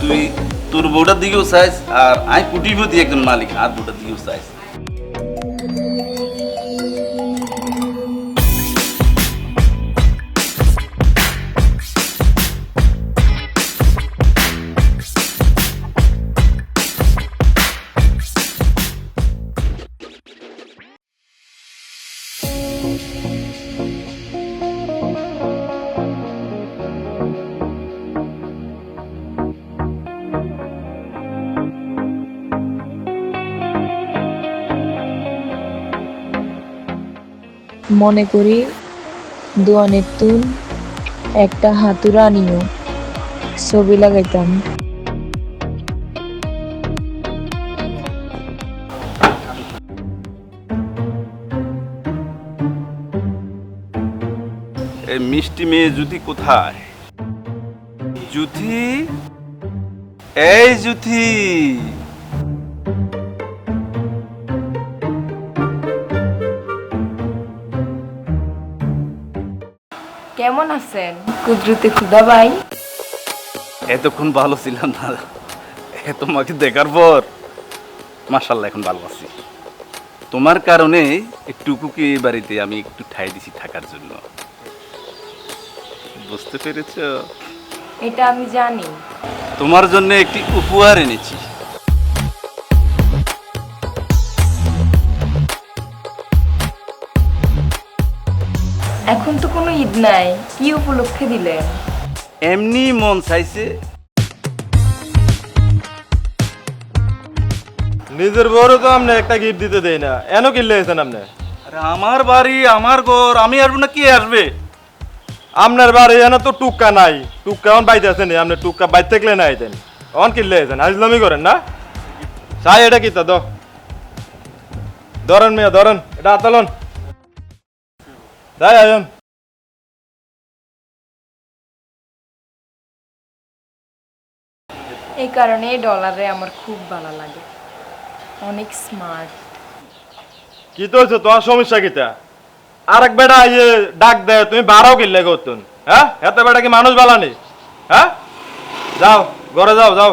তুই তোর বউটার দিকেও চাইস আর আই কুটিপতি একজন মালিক আর বউটার দিকেও চাইস। মনে করি দোয়ানের তুন একটা হাতুরা নিও। ছবি লাগাইতাম। এই মিষ্টি মেয়ে জুতি কোথায়? জুথি এই জুথি কেমন আছেন? কুদরতে খুদা ভাই। এতক্ষণ ভালো ছিলাম না। তোমাকে দেখার পর মাসাল্লাহ এখন ভালো আছি। তোমার কারণে টুকুকে এই বাড়িতে আমি একটু ঠাই দিছি থাকার জন্য। বুঝতে পেরেছ? এটা আমি জানি। তোমার জন্য একটি উপহার এনেছি। এখন তো কোনো ঈদ নাই কি উপলক্ষে দিলেন? এমনি মন চাইছে। নিজের বউরও তো আপনি একটা গিফট দিতে দেই না এন কিনলে হয়েছেন আপনি আরে আমার বাড়ি আমার ঘর আমি আসব না কে আসবে? আপনার বাড়ি এনে তো টুক্কা নাই টুক্কা অন বাইতে আছেন আপনি টুক্কা বাইতে থাকলে না আইতেন অন কিনলে হয়েছেন হাজলামি করেন না? চাই এটা কিতা দ। ধরেন মেয়ে ধরেন এটা আতালন। তাই আয়ন এই কারণে ডলারে আমার খুব ভালো লাগে। অনেক স্মার্ট কি তো হয়েছে? তোমার সমস্যা কিতা আর এক বেটা ইয়ে ডাক দেয় তুমি বারো কিনলে করতুন হ্যাঁ? এত বেটা কি মানুষ বালানি হ্যাঁ? যাও ঘরে যাও যাও।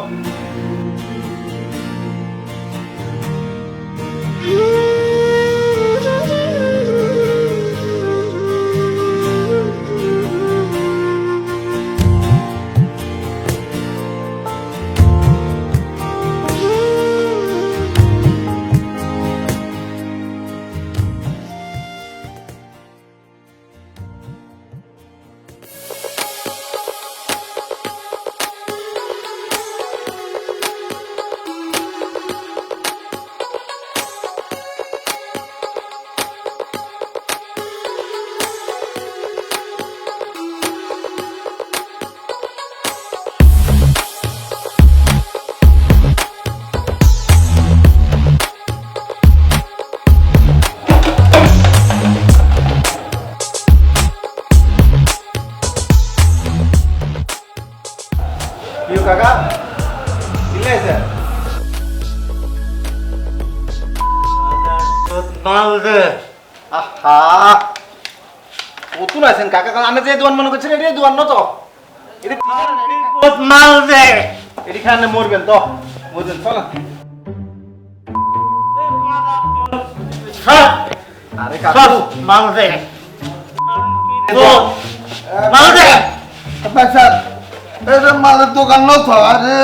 আহা। কতুন আছেন কাকা আমি যে দোয়ান মনে করছেন এটাই দোয়ান না তো? এটা মাল দে এটি খানে মরবেন তো। মরবেন চলো আরে কাকা। মাল দে। মাল দে। আচ্ছা এটা মালের দোকান না আরে।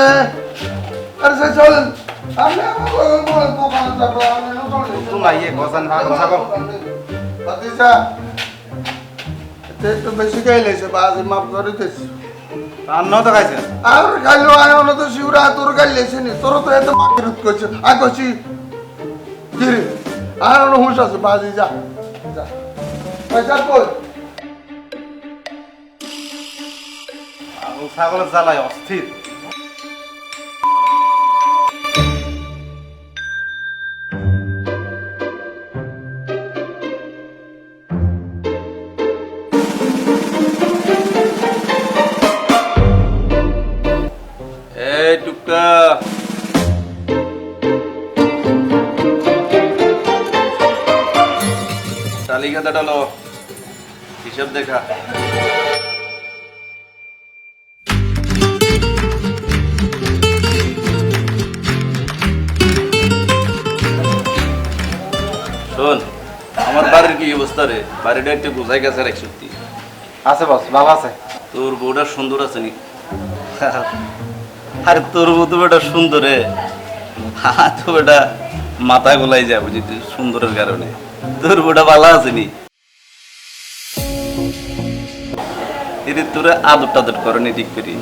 আরে চলেন। তোমরা ইয়ে গজান ভাগ ভাতিজা এটা একটু বেশি খাইলেছে বাজে মাপ করে দিয়েছি রান্ন তো খাইছেন আর খাইলো অন্য তো শিউরা তোর খাইলেছে নি তোর তো এত মাকিরত করছে আয় করছি কিরে আর অন্য হুঁশ আছে বাজি যা যা পয়সা কই ছাগলের জ্বালায় অস্থির। হিসাব দেখা। শোন আমার বাড়ির কি অবস্থা রে? বাড়িটা একটু বোঝাই গেছে এক সত্যি। আছে বস ভালো আছে। তোর বউটা সুন্দর আছে নি? আরে তোর বউ তো বেটা রে। হা তো বেটা মাথা গোলাই যা বুঝি সুন্দরের কারণে। তোর ভালো আছে নি? এদি তোরা আদর টাদর করে নি ঠিক করি।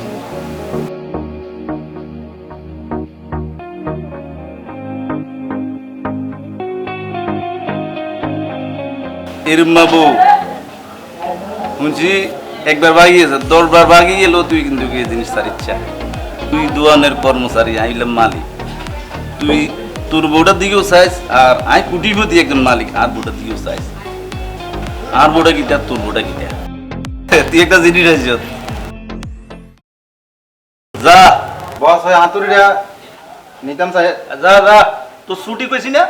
শুনছি একবার বাগিয়েছে দশবার বাগিয়ে গেলেও তুই কিন্তু এই জিনিস তার ইচ্ছা। তুই দোয়ানের কর্মচারী, আইলাম মালিক। তুই তোর বউটার দিকেও চাইস আর আই কুটিপতি একজন মালিক আর বউটার দিকেও চাইস। আর বউটা কিটা তোর বউটা কিটা। তুই একটা জিনিস আছিস যা। বস ওই হাতুড়িটা নিতাম চাই যা যা। তোর ছুটি পেয়েছি না?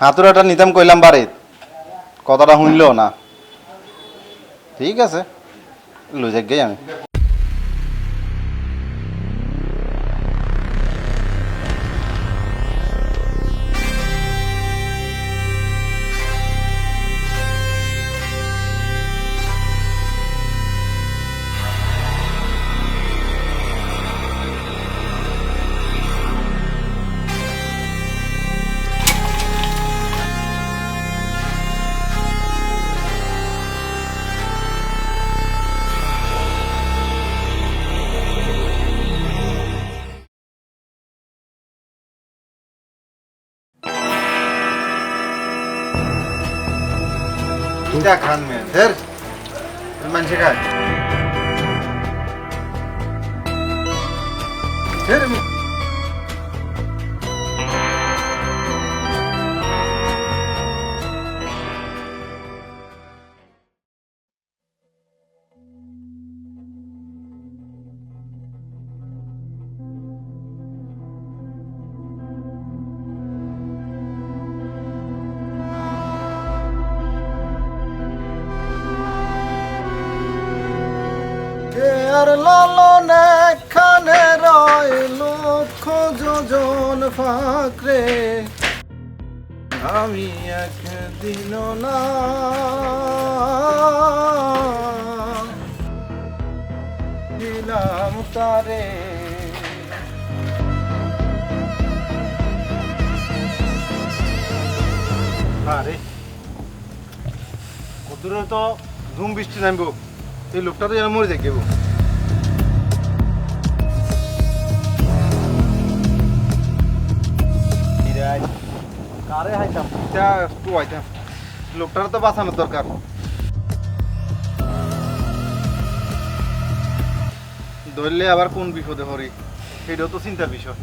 হাতুড়াটা নিতাম কইলাম বাড়িত কথাটা শুনলেও না। ঠিক আছে। লুজে গেই আমি। কিটা খান মে ধের মানুষে খায় ধের ফাকরে। আমি একদিন না। দিলাম তারে। আরে কদূরে তো ধুম বৃষ্টি নামবো? এই লোকটা তো যেন মরে দেখব লোকটার তো বাঁচানোর দরকার। ধরলে আবার কোন বিপদে হরি সেটাও তো চিন্তার বিষয়।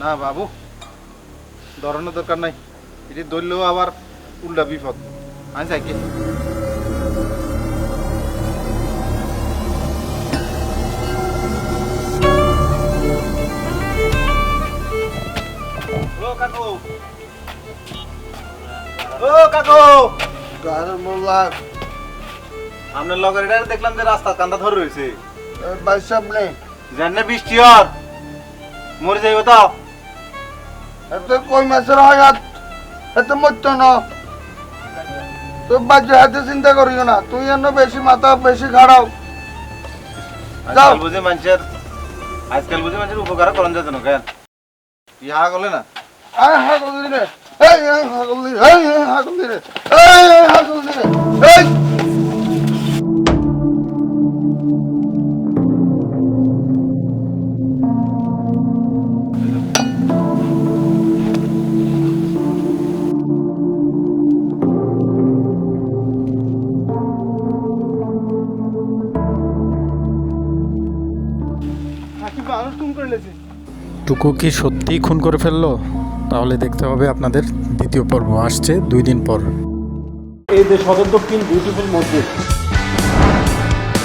না, বাবু। ধরানোর দরকার নাই। এটি ধরলেও আবার উল্টা বিপদ। আমি যাই কি? কাকু। ও কাকু। গাড়ি তো এত কই মাসের হায়াত এত না তো বাচ্চা হাতে চিন্তা করিও না তুই এন বেশি মাথা বেশি খাড়াও যাও। বুঝি মানুষের আজকাল বুঝি মানুষের উপকার করেন যাতে না কেন? ইহা গলে না। এই হাগল দিরে এই লেছে টুকু কি সত্যিই খুন করে ফেলল? তাহলে দেখতে হবে আপনাদের দ্বিতীয় পর্ব আসছে দুই দিন পর। এই যে সদর দক্ষিণ বিউটিফুল মসজিদ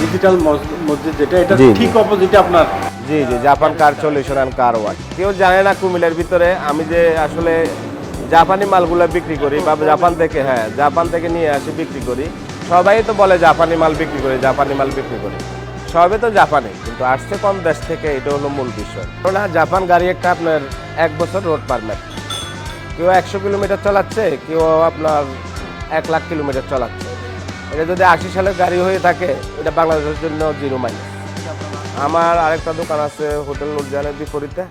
ডিজিটাল মসজিদ যেটা এটা ঠিক অপোজিটে আপনার। জি জি Japan car solution and car wash কেউ জানে না কুমিল্লার ভিতরে আমি যে আসলে জাপানি মালগুলো বিক্রি করি বা জাপান থেকে হ্যাঁ জাপান থেকে নিয়ে আসি বিক্রি করি সবাই তো বলে জাপানি মাল বিক্রি করি জাপানি মাল বিক্রি করি। সবে তো জাপানে কিন্তু আসছে কম দেশ থেকে এটা হলো মূল বিষয়। কারণ জাপান গাড়ি একটা আপনার এক বছর রোড পারমিট কেউ একশো কিলোমিটার চালাচ্ছে, কেউ আপনার এক লাখ কিলোমিটার চালাচ্ছে। এটা যদি আশি সালের গাড়ি হয়ে থাকে, এটা বাংলাদেশের জন্য জিরো মাইনাস। আমার আরেকটা দোকান আছে হোটেল নুরজানের বিপরীতে।